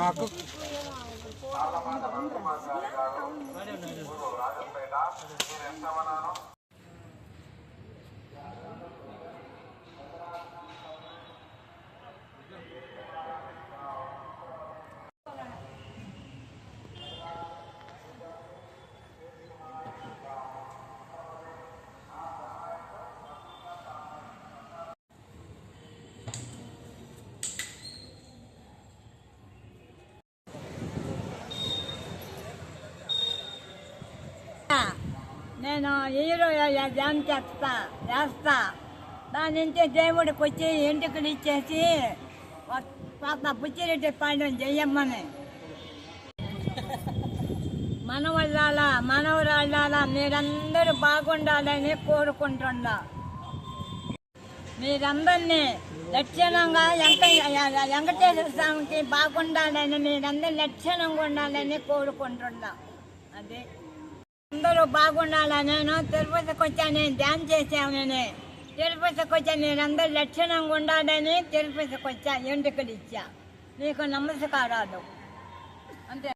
నాకు నేను హీరో ధ్యానం చేస్తా చేస్తా. దాని నుంచి దేవుడికి వచ్చి ఇంటికి ఇచ్చేసి పాప పుచ్చిరెడ్డి పాండ్యం చెయ్యమ్మని. మనవళ్ళాల మనవరాళ్ళ మీరందరూ బాగుండాలని కోరుకుంటున్నా. మీరందరినీ లక్షణంగా వెంక వెంకటేశ్వర స్వామికి బాగుండాలని మీరందరూ లక్షణంగా ఉండాలని కోరుకుంటున్నా. అదే అందరూ బాగుండాలని నేను తిరుపతికి వచ్చాను ధ్యానం చేసామని తిరుపతికి వచ్చా నేను అందరూ లక్షణంగా ఉండాలని తిరుపతికి వచ్చా ఎంటుకలు ఇచ్చా? నీకు నమస్కారాలు. అంతే.